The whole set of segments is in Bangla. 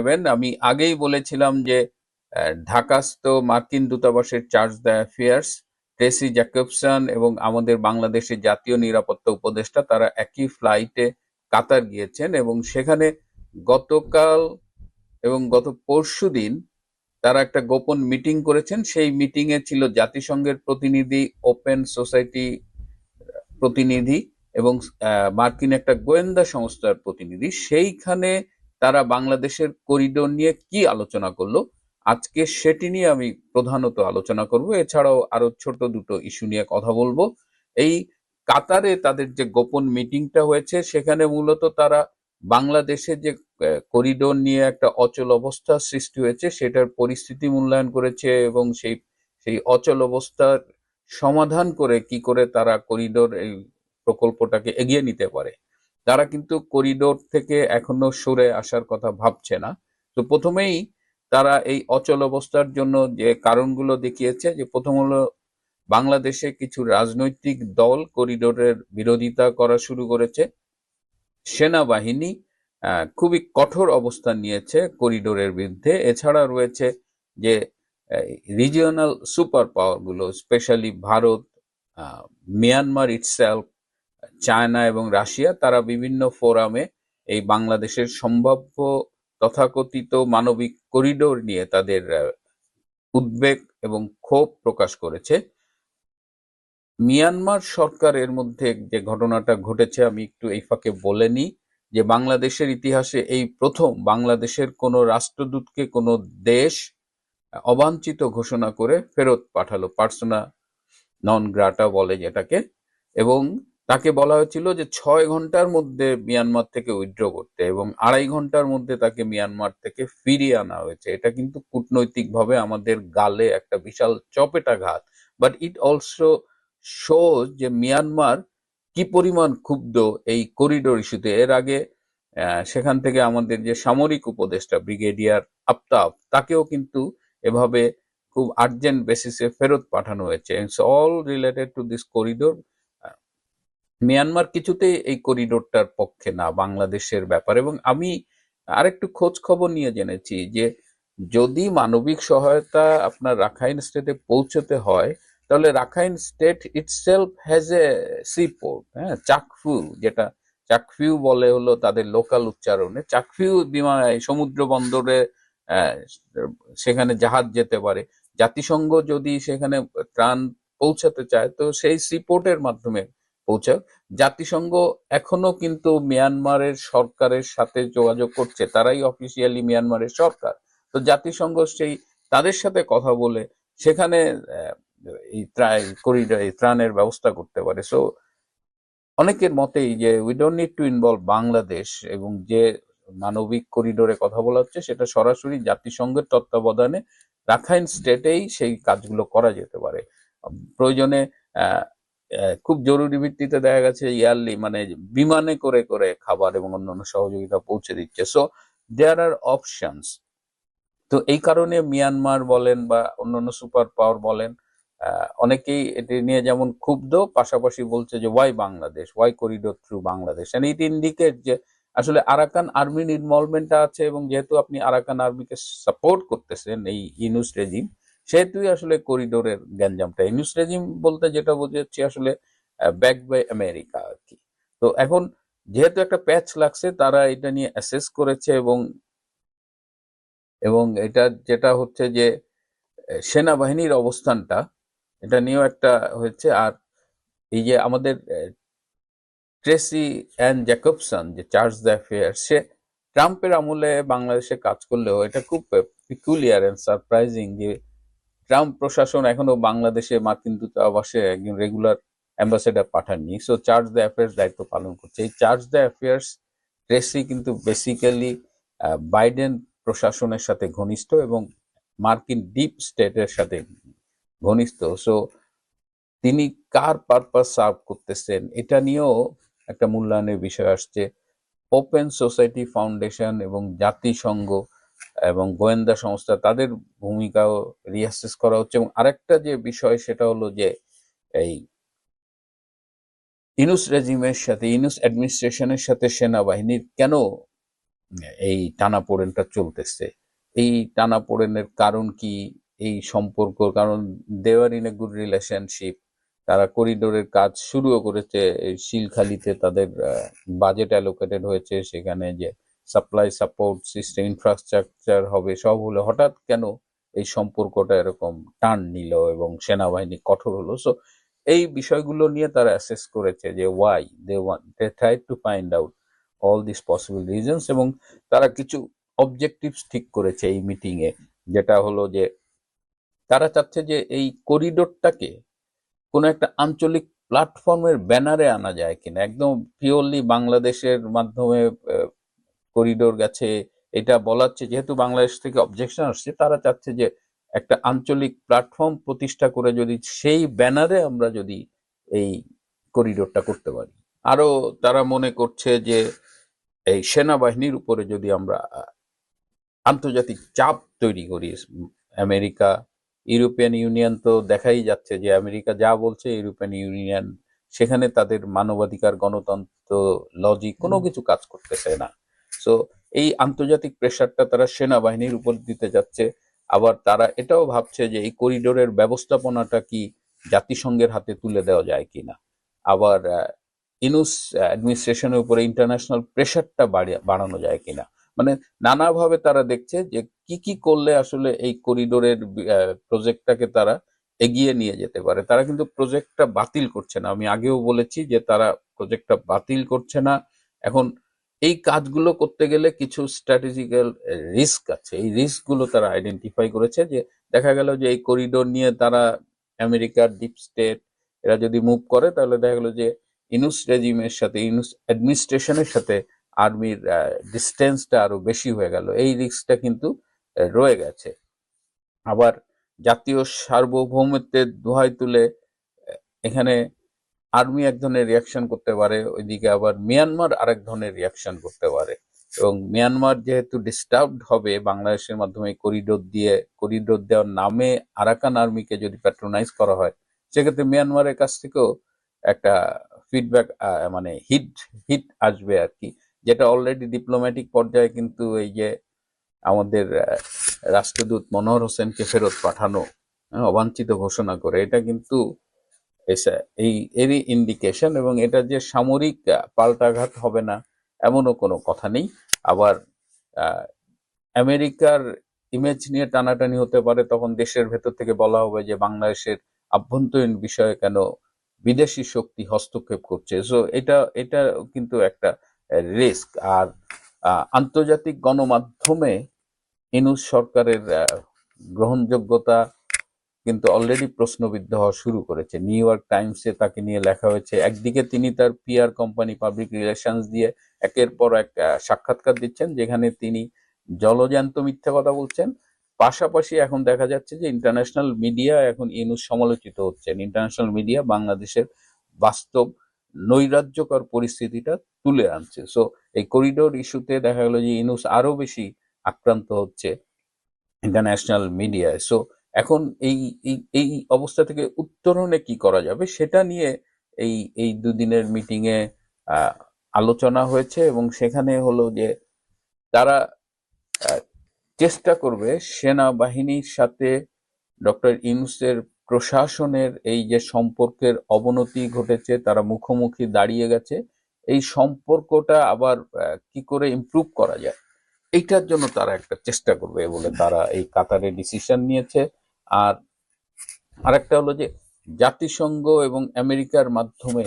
নেবেন আমি আগেই বলেছিলাম যে ঢাকাস্থ মার্কিন দূতাবাসের charge the affairs, Tracy Jacobson এবং আমাদের বাংলাদেশের জাতীয় নিরাপত্তা উপদেষ্টা, তারা একই ফ্লাইটে কাতার গিয়েছেন এবং সেখানে গতকাল এবং গত পরশুদিন তারা একটা গোপন মিটিং করেছেন। সেই মিটিং এ ছিল জাতিসংঘের প্রতিনিধি, ওপেন সোসাইটি প্রতিনিধি এবং মার্কিন একটা গোয়েন্দা সংস্থার প্রতিনিধি। সেইখানে তারা বাংলাদেশের করিডোর নিয়ে কি আলোচনা করল? আজকে সেটি নিয়ে আমি প্রধানত আলোচনা করব। এছাড়াও আরও ছোট দুটো ইস্যু নিয়ে কথা বলব। এই কাতারে তাদের যে গোপন মিটিংটা হয়েছে, সেখানে মূলত তারা বাংলাদেশের যে করিডোর নিয়ে একটা অচল অবস্থা সৃষ্টি হয়েছে, সেটার পরিস্থিতি মূল্যায়ন করেছে এবং সেই সেই অচল অবস্থার সমাধান করে কি করে তারা করিডোর এই প্রকল্পটাকে এগিয়ে নিতে পারে। তারা কিন্তু করিডোর থেকে এখনও সরে আসার কথা ভাবছে না। তো প্রথমেই তারা এই অচল অবস্থার জন্য যে কারণগুলো দেখিয়েছে যে প্রথম হলো বাংলাদেশে কিছু রাজনৈতিক দল করিডোরের বিরোধিতা করা শুরু করেছে। সেনাবাহিনী খুবই কঠোর অবস্থান নিয়েছে করিডোরের বিরুদ্ধে। এছাড়া রয়েছে যে regional super পাওয়ারগুলো specially Bharat Myanmar itself China এবং রাশিয়া, তারা বিভিন্ন ফোরামে এই বাংলাদেশের সম্ভাব্য তথাকথিত মানবিক করিডোর নিয়ে তাদের উদ্বেগ এবং ক্ষোভ প্রকাশ করেছে। মিয়ানমার সরকারের মধ্যে যে ঘটনাটা ঘটেছে, আমি একটু এই ফাঁকে বলে নিই যে বাংলাদেশের ইতিহাসে এই প্রথম বাংলাদেশের কোনো রাষ্ট্রদূতকে কোনো দেশ অবাঞ্ছিত ঘোষণা করে ফেরত পাঠালো, পার্সোনা নন গ্রাটা বলে যেটাকে। এবং তাকে বলা হয়েছিল যে ছয় ঘণ্টার মধ্যে মিয়ানমার থেকে উইথড্র করতে এবং আড়াই ঘণ্টার মধ্যে তাকে মিয়ানমার থেকে ফিরিয়ে আনা হয়েছে। এটা কিন্তু কূটনৈতিকভাবে আমাদের গালে একটা বিশাল চপেটাঘাত। বাট ইট অলসো শোজ যে মিয়ানমার কি পরিমাণ ক্ষুব্ধ এই করিডোর ইস্যুতে এর আগে সেখান থেকে আমাদের যে সামরিক উপদেষ্টা ব্রিগেডিয়ার আফতাব, তাকেও কিন্তু এভাবে খুব আর্জেন্ট বেসিসে ফেরত পাঠানো হয়েছে। It's all related to this corridor Myanmar কিছুতেই এই করিডোরটার পক্ষে না, বাংলাদেশের ব্যাপার। এবং আমি আরেকটু খোঁজ খবর নিয়ে জেনেছি যে, যদি মানবিক সহায়তা আপনার রাখাইন স্টেটে পৌঁছতে হয়, তাহলে Rakhine state itself has a seaport হ্যাঁ চাকফু, যেটা চাকফিউ বলে হলো তাদের লোকাল উচ্চারণে। চাকফিউ বিমান, সমুদ্র বন্দরে সেখানে জাহাজ যেতে পারে। জাতিসংঘ যদি সেখানে ত্রাণ পৌঁছাতে চায়, তো সেই সিপোর্টের মাধ্যমে পৌঁছাক। জাতিসংঘ এখনও কিন্তু মিয়ানমারের সরকারের সাথে যোগাযোগ করছে, তারাই অফিসিয়ালি মিয়ানমারের সরকার। তো জাতিসংঘ সেই তাদের সাথে কথা বলে সেখানে এই ত্রাণের ব্যবস্থা করতে পারে। সো অনেকের মতেই যে we don't need to involve Bangladesh এবং যে মানবিক করিডোরে কথা বলা হচ্ছে সেটা সরাসরি জাতিসংঘের তত্ত্বাবধানে রাখাইন স্টেটেই সেই কাজগুলো করা যেতে পারে। প্রয়োজনে খুব জরুরি ভিত্তিতে দেখা গেছে ইয়ারলি মানে বিমানে করে করে খাবার এবং অন্যান্য সহযোগিতা পৌঁছে দিচ্ছে। সো দেয়ার আর অপশনস তো এই কারণে মিয়ানমার বলেন বা অন্যান্য সুপার পাওয়ার বলেন অনেকেই এটি নিয়ে যেমন ক্ষুব্ধ, পাশাপাশি বলছে যে why Bangladesh why corridor through Bangladesh and it indicate যে, আসলে আরাকান আর্মির ইনভলভমেন্টটা আছে এবং যেহেতু আপনি আরাকান আর্মিকে সাপোর্ট করতেছেন এই ইনুস রেজিম সেহেতুই আসলে করিডোরের গ্যাঞ্জামটা। ইনুস রেজিম বলতে যেটা বোঝাচ্ছি আসলে ব্যাক বাই আমেরিকা আর কি তো এখন যেহেতু একটা প্যাচ লাগছে, তারা এটা নিয়ে অ্যাসেস করেছে এবং এবং এটা যেটা হচ্ছে যে সেনাবাহিনীর অবস্থানটা, এটা নিয়েও একটা হয়েছে। আর এই যে আমাদের ট্রেসি অ্যান্ড জ্যাকবসন যে চার্জ দ্য অ্যাফেয়ার সে ট্রাম্পের আমলে বাংলাদেশে কাজ করলেও এটা খুব পিকুলিয়ার অ্যান্ড সারপ্রাইজিং যে ট্রাম্প প্রশাসন এখনও বাংলাদেশে মার্কিন দূতাবাসে একজন রেগুলার অ্যাম্বাসেডার পাঠাননি। সো চার্জ দ্য অ্যাফেয়ার্স দায়িত্ব পালন করছে। এই চার্জ দ্য অ্যাফেয়ার্স ট্রেসি কিন্তু বেসিক্যালি বাইডেন প্রশাসনের সাথে ঘনিষ্ঠ এবং মার্কিন ডিপ স্টেটের সাথে ঘনিষ্ঠ। সো তিনি কার পারপাস সার্ভ করতেছেন এটা নিয়েও একটা মূল্যায়নের বিষয় আসছে। ওপেন সোসাইটি ফাউন্ডেশন এবং জাতিসংঘ এবং গোয়েন্দা সংস্থা তাদের ভূমিকাও রিহাসেস করা হচ্ছে এবং আরেকটা যে বিষয় সেটা হলো যে এই ইনুস রেজিমের সাথে, ইনুস অ্যাডমিনিস্ট্রেশনের সাথে সেনাবাহিনীর কেন এই টানাপোড়েনটা চলতেছে? এই টানাপোড়েনের কারণ কি? এই সম্পর্ক, কারণ দেওয়ার ইন এ গুড রিলেশনশিপ তারা করিডোরের কাজ শুরুও করেছে শিলখালিতে তাদের বাজেট অ্যালোকেটেড হয়েছে সেখানে যে সাপ্লাই সাপোর্ট সিস্টেম ইনফ্রাস্ট্রাকচার হবে, সব হলো। হঠাৎ কেন এই সম্পর্কটা এরকম টার্ন নিল এবং সেনাবাহিনী কঠোর হলো? সো এই বিষয়গুলো নিয়ে তারা অ্যাসেস করেছে যে why they want they try to find out all this possible reasons এবং তারা কিছু অবজেক্টিভস ঠিক করেছে এই মিটিংয়ে যেটা হলো যে তারা চাচ্ছে যে এই করিডোরটাকে কোনো একটা আঞ্চলিক প্ল্যাটফর্মের ব্যানারে আনা যায় কিনা। একদম পিওরলি বাংলাদেশের মাধ্যমে করিডোর গেছে এটা বলাচ্ছে যেহেতু বাংলাদেশ থেকে অবজেকশন আসছে তারা চাচ্ছে যে একটা আঞ্চলিক প্ল্যাটফর্ম প্রতিষ্ঠা করে যদি সেই ব্যানারে আমরা যদি এই করিডোরটা করতে পারি। আরও তারা মনে করছে যে এই সেনাবাহিনীর উপরে যদি আমরা আন্তর্জাতিক চাপ তৈরি করি আমেরিকা ইউরোপিয়ান ইউনিয়ন তো দেখাই যাচ্ছে যে আমেরিকা যা বলছে ইউরোপিয়ান ইউনিয়ন সেখানে তাদের মানবাধিকার গণতন্ত্র লজিক কোনো কিছু কাজ করতেছে না। সো এই আন্তর্জাতিক প্রেশারটা তারা সেনাবাহিনীর উপর দিতে যাচ্ছে। আবার তারা এটাও ভাবছে যে এই করিডোরের ব্যবস্থাপনাটা কি জাতিসংঘের হাতে তুলে দেওয়া যায় কিনা। আবার ইনুস অ্যাডমিনিস্ট্রেশনের উপরে ইন্টারন্যাশনাল প্রেশারটা বাড়ানো যায় কিনা। মানে নানাভাবে তারা দেখছে যে কি কি করলে আসলে এই করিডোরের প্রজেক্টটাকে তারা এগিয়ে নিয়ে যেতে পারে। তারা কিন্তু প্রজেক্টটা বাতিল করছে না। আমি আগেও বলেছি যে তারা প্রজেক্টটা বাতিল করছে না। এখন এই কাজগুলো করতে গেলে কিছু স্ট্র্যাটেজিক্যাল রিস্ক আছে। এই রিস্কগুলো তারা আইডেন্টিফাই করেছে যে, দেখা গেল যে এই করিডোর নিয়ে তারা আমেরিকার ডিপ স্টেট এরা যদি মুভ করে তাহলে দেখা গেল যে ইনুস রেজিমের সাথে ইনুস অ্যাডমিনিস্ট্রেশনের সাথে আর্মির ডিস্টেন্সটা আরও বেশি হয়ে গেল। এই রিস্কটা কিন্তু রয়ে গেছে। আবার জাতীয় সার্বভৌমত্বের দোহাই তুলে এখানে আর্মি এক ধরনের রিয়াকশন করতে পারে, ওইদিকে আবার মিয়ানমার আরেক ধরনের রিয়াকশন করতে পারে। এবং মিয়ানমার যেহেতু ডিস্টার্বড হবে, বাংলাদেশের মাধ্যমে করিডোর দিয়ে করিডোর দেওয়ার নামে আরাকান আর্মিকে যদি প্যাট্রোনাইজ করা হয়, সেক্ষেত্রে মিয়ানমারের কাছ থেকেও একটা ফিডব্যাক মানে হিট হিট আসবে আর কি। যেটা অলরেডি ডিপ্লোম্যাটিক পর্যায়ে কিন্তু এই যে আমাদের রাষ্ট্রদূত মনোহর হোসেনকে ফেরত পাঠানো, অবাঞ্ছিত ঘোষণা করে, এটা কিন্তু এই, এরই ইন্ডিকেশন এবং এটা যে সামরিক পাল্টাঘাত হবে না, এমনও কোনো কথা নেই। আবার আমেরিকার ইমেজ নিয়ে টানাটানি হতে পারে, তখন দেশের ভেতর থেকে বলা হবে যে বাংলাদেশের আভ্যন্তরীণ বিষয়ে কেন বিদেশি শক্তি হস্তক্ষেপ করছে। সো এটা এটা কিন্তু একটা রিস্ক আর আন্তর্জাতিক গণমাধ্যমে ইনুস সরকারের গ্রহণযোগ্যতা কিন্তু অলরেডি প্রশ্নবিদ্ধ হওয়া শুরু করেছে। নিউ ইয়র্ক টাইমসে তাকে নিয়ে লেখা হয়েছে, একদিকে তিনি তার পিআর কোম্পানি পাবলিক রিলেশনস দিয়ে একের পর এক সাক্ষাৎকার দিচ্ছেন, যেখানে তিনি জলজান্ত মিথ্যা কথা বলছেন। পাশাপাশি এখন দেখা যাচ্ছে যে ইন্টারন্যাশনাল মিডিয়া এখন ইনুস সমালোচিত হচ্ছেন। ইন্টারন্যাশনাল মিডিয়া বাংলাদেশের বাস্তব নৈরাজ্যকর পরিস্থিতিটা তুলে আনছে। সো এই করিডোর ইস্যুতে দেখা গেল যে ইনুস আরও বেশি আক্রান্ত হচ্ছে ইন্টারন্যাশনাল মিডিয়ায় সো এখন এই এই অবস্থা থেকে উত্তরণে কি করা যাবে সেটা নিয়ে এই এই দুদিনের মিটিং এ আলোচনা হয়েছে এবং সেখানে হলো যে তারা চেষ্টা করবে সেনাবাহিনীর সাথে ডক্টর ইউনুসের প্রশাসনের এই যে সম্পর্কের অবনতি ঘটেছে, তারা মুখোমুখি দাঁড়িয়ে গেছে। এই সম্পর্কটা আবার কি করে ইমপ্রুভ করা যায়? এইটার জন্য তারা একটা চেষ্টা করবে বলে তারা এই কাতারে ডিসিশন নিয়েছে। আর আরেকটা হলো যে জাতিসংঘ এবং আমেরিকার মাধ্যমে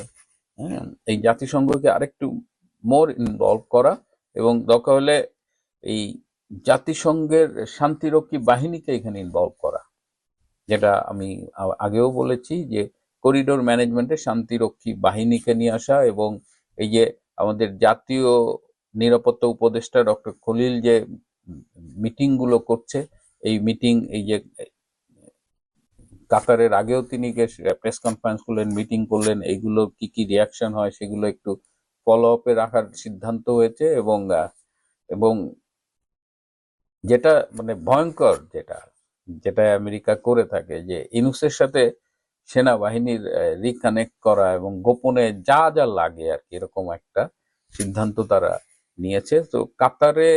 হ্যাঁ, এই জাতিসংঘকে আরেকটু মোর ইনভলভ করা এবং দরকার হলে এই জাতিসংঘের শান্তিরক্ষী বাহিনীকে এখানে ইনভলভ করা। যেটা আমি আগেও বলেছি যে করিডোর ম্যানেজমেন্টে শান্তিরক্ষী বাহিনীকে নিয়ে আসা এবং এই যে আমাদের জাতীয় নিরাপত্তা উপদেষ্টা ডক্টর খলিল যে মিটিংগুলো করছে এই মিটিং এই যে কাতারের আগেও তিনি প্রেস কনফারেন্স করলেন মিটিং করলেন এইগুলো কি কি রিয়াকশন হয় সেগুলো একটু ফলো আপে রাখার সিদ্ধান্ত হয়েছে এবং এবং যেটা মানে ভয়ঙ্কর যেটা যেটা আমেরিকা করে থাকে যে ইনুসের সাথে সেনাবাহিনীর রিকানেক্ট করা এবং গোপনে যা যা লাগে আর কি এরকম একটা সিদ্ধান্ত তারা নিয়েছে। তো কাতারে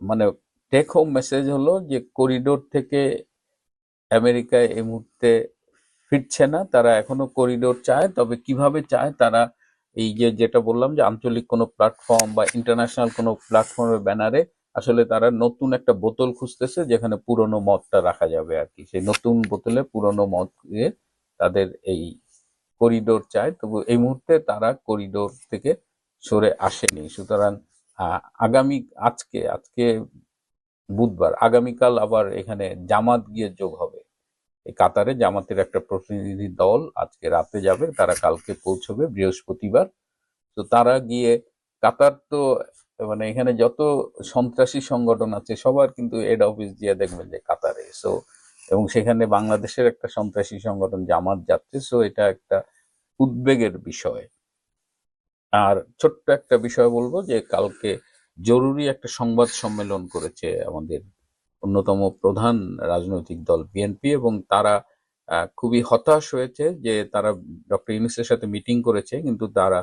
মানে টেক হোম মেসেজ হলো যে করিডোর থেকে আমেরিকায় এই মুহূর্তে ফিরছে না, তারা এখনও করিডোর চায়, তবে কীভাবে চায় তারা এই যে যেটা বললাম যে আঞ্চলিক কোনো প্ল্যাটফর্ম বা ইন্টারন্যাশনাল কোনো প্ল্যাটফর্মের ব্যানারে আসলে তারা নতুন একটা বোতল খুঁজতেছে যেখানে পুরনো মদটা রাখা যাবে আর কি। সেই নতুন বোতলে পুরনো মদ তাদের এই করিডোর চায়, তবু এই মুহূর্তে তারা করিডোর থেকে সরে আসেনি। সুতরাং আগামী আজকে আজকে বুধবার, আগামীকাল আবার এখানে জামাত গিয়ে যোগ হবে। এই কাতারে জামাতের একটা প্রতিনিধি দল আজকে রাতে যাবে, তারা কালকে পৌঁছবে বৃহস্পতিবার। তো তারা গিয়ে, কাতার তো মানে এখানে যত সন্ত্রাসী সংগঠন আছে, সবার কিন্তু হেড অফিস দিয়ে দেখবেন যে কাতারে। সো এবং সেখানে বাংলাদেশের একটা সন্ত্রাসী সংগঠন জামাত যাচ্ছে সো এটা একটা উদ্বেগের বিষয়। আর ছোট্ট একটা বিষয় বলব যে কালকে জরুরি একটা সংবাদ সম্মেলন করেছে আমাদের অন্যতম প্রধান রাজনৈতিক দল বিএনপি এবং তারা খুবই হতাশ হয়েছে যে তারা ডক্টর ইউনুসের সাথে মিটিং করেছে, কিন্তু তারা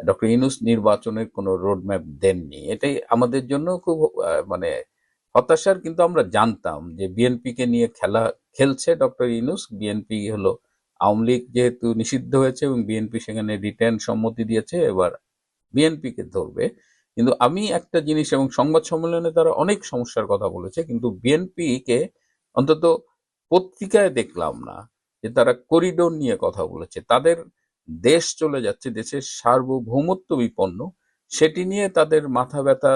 ডক্টর ইউনুস নির্বাচনের কোনো রোডম্যাপ দেননি। এটাই আমাদের জন্য খুব মানে হতাশার, কিন্তু আমরা জানতাম যে বিএনপি কে নিয়ে খেলা খেলছে ডক্টর ইউনুস। বিএনপি হলো আওয়ামী লীগ যেহেতু নিষিদ্ধ হয়েছে এবং বিএনপি সেখানে রিটার্ন সম্মতি দিয়েছে, এবার বিএনপি কে ধরবে। কিন্তু আমি একটা জিনিস এবং সংবাদ সম্মেলনে তারা অনেক সমস্যার কথা বলেছে, কিন্তু বিএনপি কে অন্তত পত্রিকায় দেখলাম না যে তারা করিডোর নিয়ে কথা বলেছে। তাদের দেশ চলে যাচ্ছে, দেশের সার্বভৌমত্ব বিপন্ন, সেটি নিয়ে তাদের মাথা ব্যথা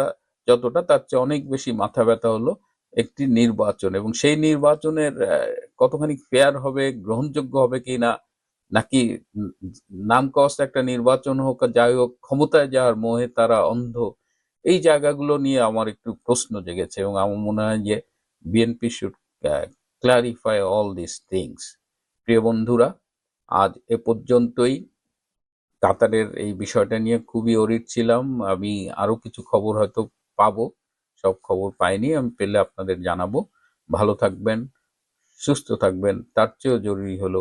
যতটা, তার চেয়ে অনেক বেশি মাথা ব্যথা হলো একটি নির্বাচন এবং সেই নির্বাচনের কতখানি ফেয়ার হবে, গ্রহণযোগ্য হবে কি না নাকি নাম কস্ট একটা নির্বাচন হোক যাই হোক, ক্ষমতায় যাওয়ার মোহে তারা অন্ধ। এই জায়গাগুলো নিয়ে আমার একটু প্রশ্ন জেগেছে এবং আমার মনে হয় যে BNP should clarify all this things প্রিয় বন্ধুরা, আজ এ পর্যন্তই। কাতারের এই বিষয়টা নিয়ে খুবই অরিট ছিলাম। আমি আরও কিছু খবর হয়তো পাবো। সব খবর পাইনি, আমি পেলে আপনাদের জানাব। ভালো থাকবেন, সুস্থ থাকবেন। তার চেয়েও জরুরি হলো